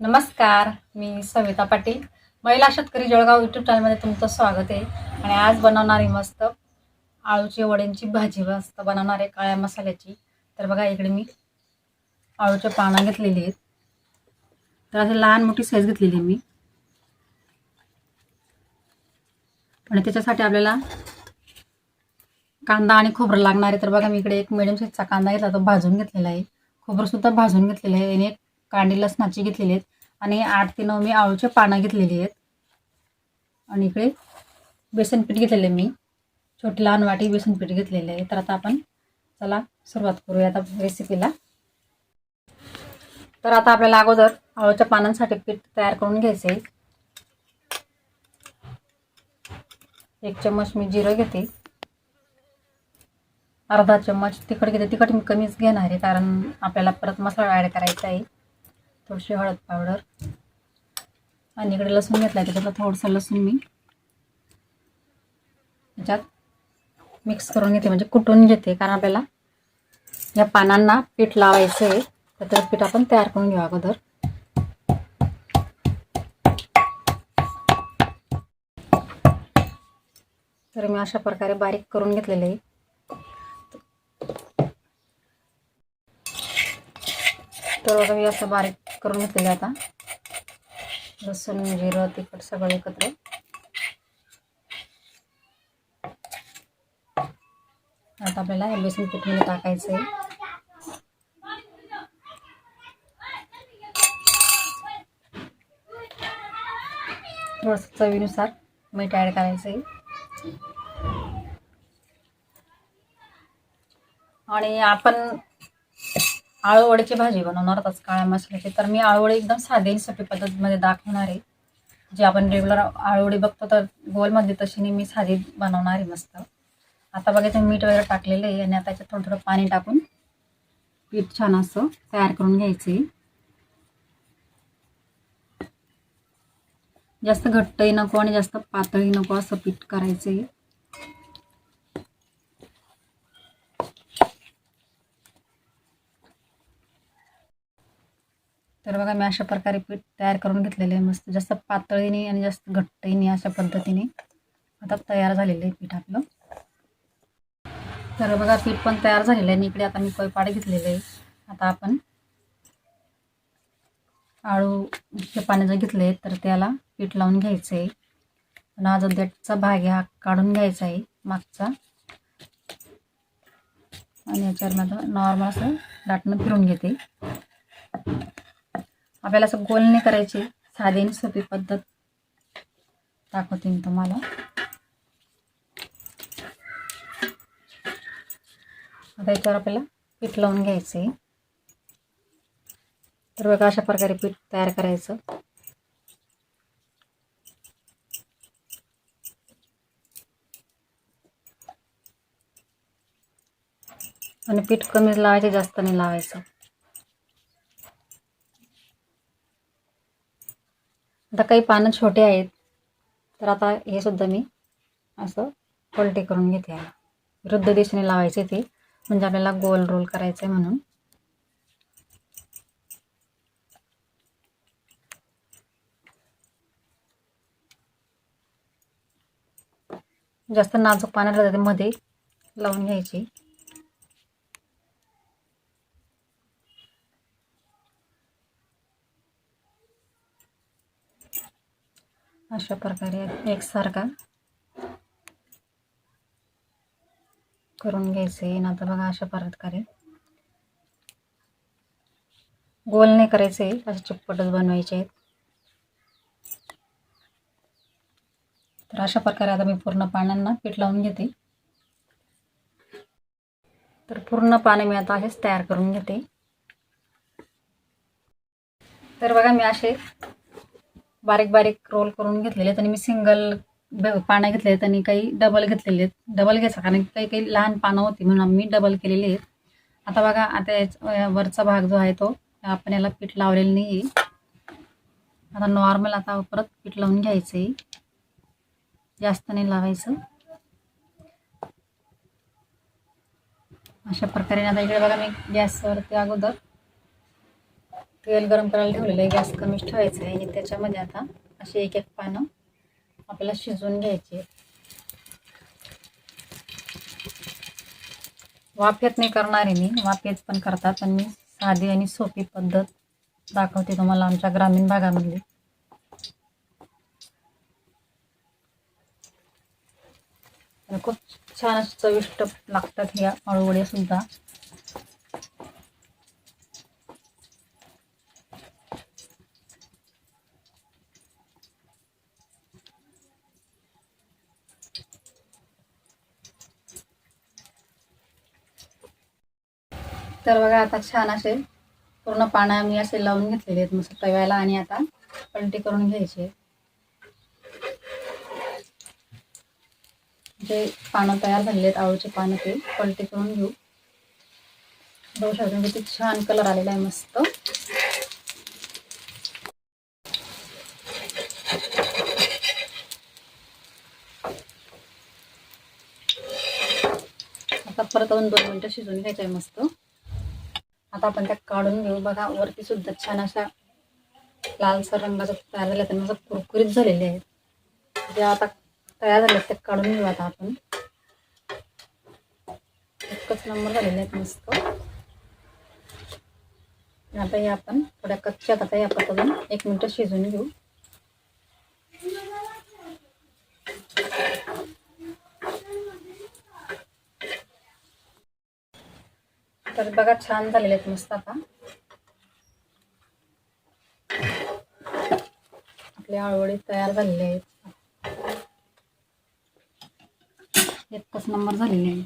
नमस्कार मी सविता पाटील. महिला शेतकरी जळगाव यूट्यूब चॅनलमध्ये तुमचं स्वागत आहे. आणि आज बनवणारी मस्त आळूची वड्यांची भाजी मस्त बनवणार आहे काळ्या मसाल्याची. तर बघा इकडे मी आळूच्या पानं घेतलेली आहेत. तर असे लहान मोठी साईज घेतलेली आहे मी. आणि त्याच्यासाठी आपल्याला कांदा आणि खोबरं लागणार आहे. तर बघा मी इकडे एक मिडियम साईजचा कांदा घेतला तो भाजून घेतलेला आहे. खोबरंसुद्धा भाजून घेतलेलं आहे. आणि एक कांडी लसणाची घेतलेली आहेत. आणि आठ ते नऊ मी आळूचे पानं घेतलेली आहेत. आणि इकडे बेसन पीठ घेतलेलं आहे मी. छोटी लहान वाटी बेसन पीठ घेतलेलं आहे. तर आता आपण चला सुरुवात करूया आता रेसिपीला तर आता आपल्याला अगोदर आळूच्या पानांसाठी पीठ तयार करून घ्यायचं आहे. एक चम्मच मी जिरं घेते. अर्धा चम्मच तिखट घेते. तिखट मी कमीच घेणार आहे कारण आपल्याला परत मसाला ॲड करायचा आहे. थोडीशी हळद पावडर. आणि इकडे लसूण घेतला आहे त्याच्यात थोडंसं लसूण मी त्याच्यात मिक्स करून घेते म्हणजे कुटून घेते कारण आपल्याला या पानांना पीठ लावायचं आहे तर पीठ आपण तयार करून घेऊ अगोदर. तर मी अशा प्रकारे बारीक करून घेतलेले आहे. तर बघा मी असं बारीक करून घेतलेलं आता. लसूण जिरं तिखट सगळं एकत्र. आता आपल्याला हे बेसन पीठमध्ये टाकायचं आहे. थोडंसं चवीनुसार मीठ ॲड करायचं आहे. आणि आपण आळूवडीची भाजी बनवणार आता काळ्या मसाल्याची. तर मी आळूवडी एकदम साधी सोपी पद्धतीमध्ये दाखवणार आहे. जे आपण रेग्युलर आळूवडी बघतो तर गोलमध्ये तशी नाही मी साधी बनवणार आहे मस्त. आता बघायचं मीठ वगैरे टाकलेलं आहे आणि आता त्याच्यात थोडं थोडं पाणी टाकून पीठ छान असं तयार करून घ्यायचं आहे. जास्त घट्टही नको आणि जास्त पातळी नको असं पीठ करायचं आहे. तर बघा मी अशा प्रकारे पीठ तयार करून घेतलेलं आहे मस्त. जास्त पातळीने आणि जास्त घट्टईने अशा पद्धतीने आता तयार झालेलं आहे पीठ आपलं. तर बघा पीठ पण तयार झालेलं आहे. आणि इकडे आता मी कोयपाड घेतलेलं आहे. आता आपण आळूचे पाणी जर घेतले तर त्याला पीठ लावून घ्यायचं आहे आणि हा जो देठचा भाग हा काढून घ्यायचा आहे मागचा. आणि याच्यावर माझं नॉर्मल असं दाटणं फिरून घेते. आपल्याला असं गोल नाही करायची. साधी आणि सोपी पद्धत दाखवते मी तुम्हाला. आता याच्यावर आपल्याला पीठ लावून घ्यायचं आहे तर बघा अशा प्रकारे पीठ तयार करायचं. आणि पीठ कमीच लावायचं जास्त नाही लावायचं. आता काही पानं छोटे आहेत. तर आता हे सुद्धा मी असं पलटे करून घेते आहे. विरुद्ध दिशेने लावायचे ते. म्हणजे आपल्याला गोल रोल करायचं आहे म्हणून. जास्त नाजूक पाण्याला मध्ये लावून घ्यायची. अशा प्रकारे एकसारखा करून घ्यायचं. आहे आता बघा अशा प्रकारे. गोल नाही करायचं. आहे असे चिपपटच बनवायचे. आहेत तर अशा प्रकारे आता मी पूर्ण पाण्यांना पीठ लावून घेते. तर पूर्ण पाणी मी आता असेच तयार करून घेते. तर बघा मी असे बारीक बारीक रोल करून घेतलेले आहेत आणि मी सिंगल पानं घेतले आहेत आणि काही डबल घेतलेले आहेत. डबल घ्यायचं कारण काही काही लहान पानं होती म्हणून मी डबल केलेली आहेत. आता बघा आता वरचा भाग जो आहे तो आपण याला पीठ लावलेलं नाही आता नॉर्मल आता परत पीठ लावून घ्यायचं आहे जास्त नाही लावायचं. अशा प्रकारे आता इकडे बघा मी गॅसवरती अगोदर तेल गरम करायला ठेवलेलं आहे. गॅस कमीच ठेवायचं आहे. आणि त्याच्यामध्ये आता अशी एक एक पानं आपल्याला शिजवून घ्यायची आहेत. वाफेत नाही करणार आहे मी. वाफेत पण करतात पण मी साधी आणि सोपी पद्धत दाखवते तुम्हाला आमच्या ग्रामीण भागामधली. खूप छान चविष्ट लागतात ह्या अळूवड्या सुद्धा. तर बघा आता छान असे पूर्ण पानं मी असे लावून घेतलेले आहेत मस्त तव्याला आणि आता पलटी करून घ्यायचे जे पानं तयार झालेले आहेत आळूचे पानं ते पलटी करून घेऊ. बघू शकतो किती छान कलर आलेला आहे मस्त. आता परत अजून दोन मिनटं शिजवून घ्यायचं आहे मस्त. आता आपण त्या काढून घेऊ. बघा वरती सुद्धा छान अशा लालसर रंगाचा तयार झाल्या त्यांना असं कुरकुरीत झालेले आहेत. जे आता तयार झाले ते काढून घेऊ आता आपण. एकच नंबर झालेले आहेत मस्त. आता हे आपण थोड्या कच्च्या आता हे आपण एक मिनटं शिजवून घेऊ. तर बघा छान झालेले आहेत मस्त आता. आपले आळवडी तयार झालेले आहेत. एकच नंबर झालेले आहे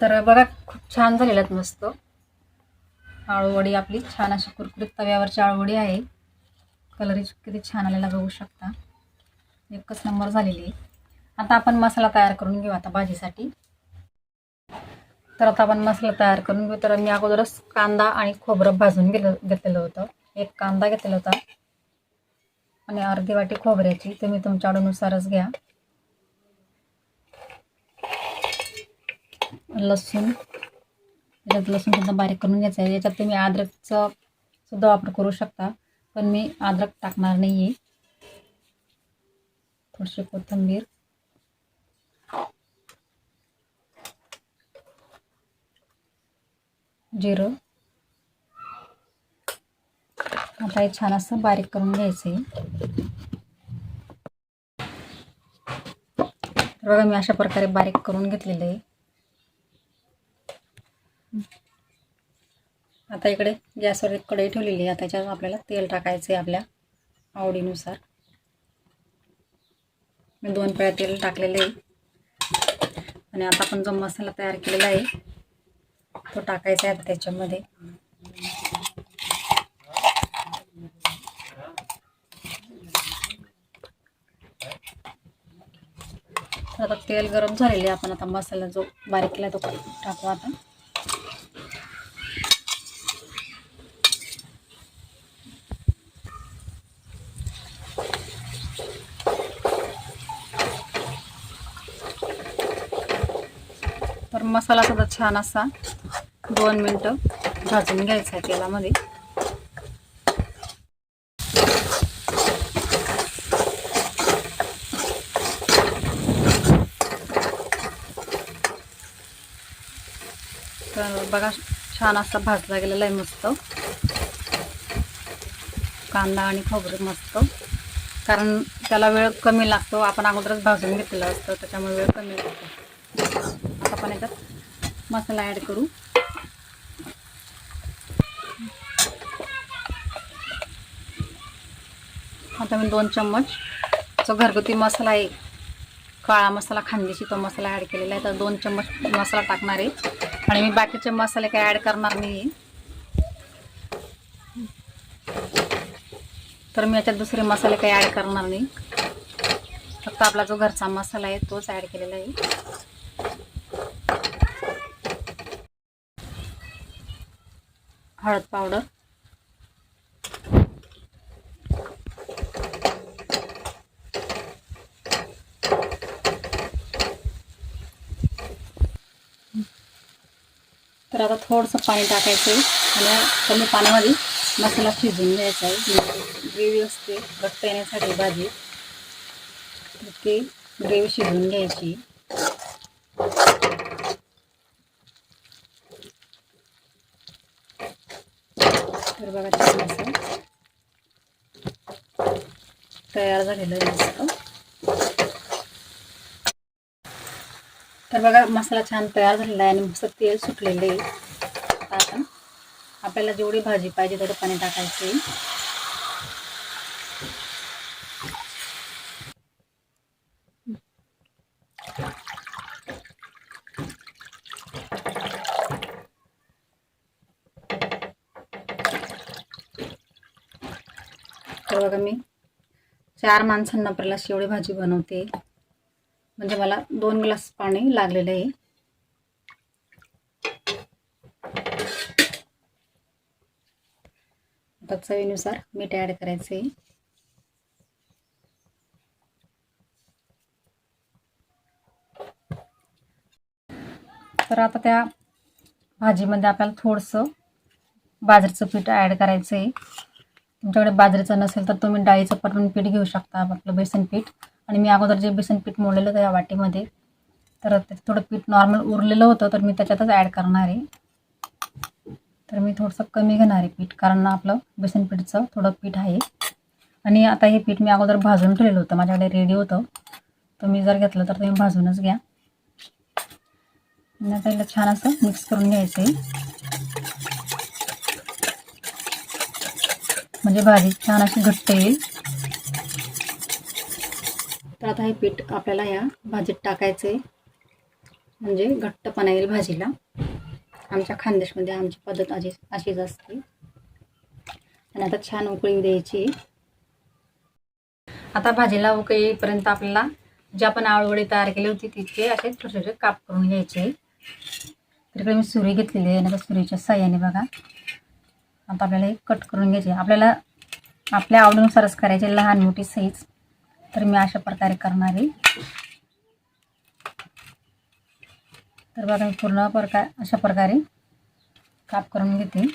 तर बघा खूप छान झालेल्या आहेत मस्त. आळूवडी आपली छान अशी कुरकुरीत तव्यावरची आळूवडी आहे. कलर किती छान आलेला बघू शकता. एकच नंबर झालेली आहे. आता आपण मसाला तयार करून घेऊ आता भाजीसाठी. तर आता आपण मसाला तयार करून घेऊ. तर मी अगोदरच कांदा आणि खोबरं भाजून गेलं घेतलेलं होतं. एक कांदा घेतलेला होता. आणि अर्धी वाटी खोबऱ्याची. तुम्ही तुमच्या आवडीनुसारच घ्या. लसूण. याच्यात लसूण सुद्धा बारीक करून घ्यायचं आहे. याच्यात तुम्ही अद्रकचा सुद्धा वापर करू शकता. पण मी अद्रक टाकणार नाही आहे थोडीशी कोथिंबीर. जिरं. आता हे छान असं बारीक करून घ्यायचं आहे तर बघा मी अशा प्रकारे बारीक करून घेतलेलं आहे. आता इकडे गॅसवर एक कढई ठेवलेली आहे. त्याच्यावर आपल्याला तेल टाकायचं आहे आपल्या आवडीनुसार. मी दोन पेळ्या तेल टाकलेले आहे. आणि आता आपण जो मसाला तयार केलेला आहे. तो टाकायचा आहे त्याच्यामध्ये. आता तेल गरम झालेले आपण आता मसाला जो बारीक केला तो टाकू आता. तर मसाला सुद्धा छान असा दोन मिनटं भाजून घ्यायचं आहे तेलामध्ये. तर बघा छान असा भाजला गेलेला आहे मस्त. कांदा आणि खोबरं मस्त. कारण त्याला वेळ कमी लागतो आपण अगोदरच भाजून घेतलेलं असतं त्याच्यामुळे वेळ कमी लागतो. आता आपण याच्यात मसाला ॲड करू. आता मी दोन चम्मच. जो घरगुती मसाला आहे काळा मसाला खांदेशी तो मसाला ॲड केलेला आहे. तर दोन चम्मच मसाला टाकणार आहे. आणि मी बाकीचे मसाले काही ॲड करणार नाही आहे तर मी याच्यात दुसरे मसाले काही ॲड करणार नाही. फक्त आपला जो घरचा मसाला आहे तोच ॲड केलेला आहे. हळद पावडर. तर आता थोडंसं पाणी टाकायचं आहे. आणि कमी पाण्यामध्ये मसाला शिजून घ्यायचा आहे. ग्रेव्ही असते घट्ट येण्यासाठी भाजी. तर ती ग्रेव्ही शिजवून घ्यायची. तर बघा तयार झालेलं आहे मस्त. तर बघा मसाला छान तयार झालेला आहे आणि मस्त तेल सुटलेलं आहे. आता आपण आपल्याला जेवढी भाजी पाहिजे तेवढं पाणी टाकायचं आहे. तर बघा मी चार माणसांना आपल्याला शेवळी भाजी बनवते. म्हणजे मला दोन ग्लास पाणी लागलेलं आहे. आता चवीनुसार मीठ ॲड करायचं आहे. तर आता त्या भाजीमध्ये आपल्याला थोडंसं बाजरीचं पीठ ॲड करायचं आहे. तुमच्याकडे बाजरीचं नसेल तर तुम्ही डाळीचं पण पीठ घेऊ शकता आपलं बेसन पीठ. आणि मी अगोदर जे बेसन पीठ मोडलेलं होतं या वाटीमध्ये तर ते थोडं पीठ नॉर्मल उरलेलं होतं तर मी त्याच्यातच ॲड करणार आहे. तर मी थोडंसं कमी घेणार आहे पीठ कारण आपलं बेसन पीठचं थोडं पीठ आहे. आणि आता हे पीठ मी अगोदर भाजून ठेवलेलं होतं माझ्याकडे रेडी होतं. तुम्ही जर घेतलं तर तुम्ही भाजूनच घ्या. त्याला छान असं मिक्स करून घ्यायचं आहे म्हणजे भाजी छान अशी घट्ट येईल. तर आता हे पीठ आपल्याला या भाजीत टाकायचं आहे म्हणजे घट्टपणा येईल भाजीला. आमच्या खानदेशमध्ये आमची पद्धत अशी अशीच असते. आणि आता छान उकळी द्यायची. आता भाजीला उकळी येईपर्यंत आपल्याला जे आपण आळूवडी तयार केली होती तिचे असे छोटे छोटे काप करून घ्यायचे. तिकडे मी सुरी घेतलेली आहे. आणि त्या सुरीच्या साह्याने बघा. आता आपल्याला हे कट करून घ्यायचे. आपल्याला आपल्या आवडीनुसारच करायचे. लहान मोठी साईज. तर मी अशा प्रकारे करणार आहे. तर बघा मी पूर्ण प्रकार अशा प्रकारे काप करून घेते.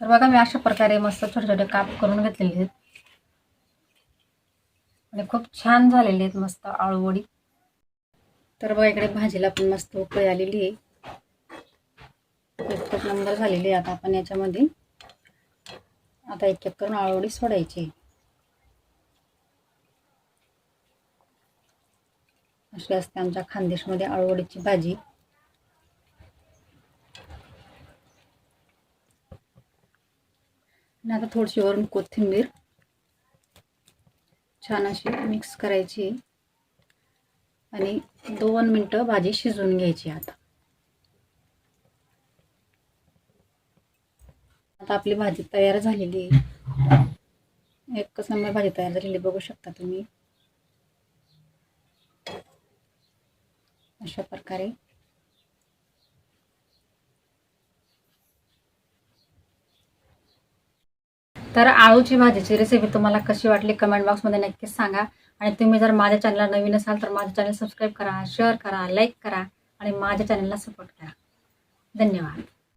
तर बघा मी अशा प्रकारे मस्त छोटे छोटे काप करून घेतलेले आहेत. आणि खूप छान झालेले आहेत मस्त आळूवडी. तर बघा इकडे भाजीला पण मस्त उकळी आलेली आहे. खूप खूप नंबर झालेली आहे आता आपण याच्यामध्ये. आता एक एक करून आळूवडी सोडायची अशी असते आमच्या खानदेशमध्ये आळूवडीची भाजी. आणि आता थोडीशी वरून कोथिंबीर. छान अशी मिक्स करायची. आणि दोन मिनटं भाजी शिजवून घ्यायची आता. आता आपली भाजी तयार झालेली आहे. एकच नंबर भाजी तयार झालेली बघू शकता तुम्ही. अशा प्रकारे. तर आळूची भाजीची रेसिपी तुम्हाला कशी वाटली कमेंट बॉक्समध्ये नक्कीच सांगा. आणि तुम्ही जर माझ्या चॅनलला नवीन असाल तर माझ्या चॅनल सबस्क्राईब करा शेअर करा लाईक करा आणि माझ्या चॅनलला सपोर्ट करा. धन्यवाद.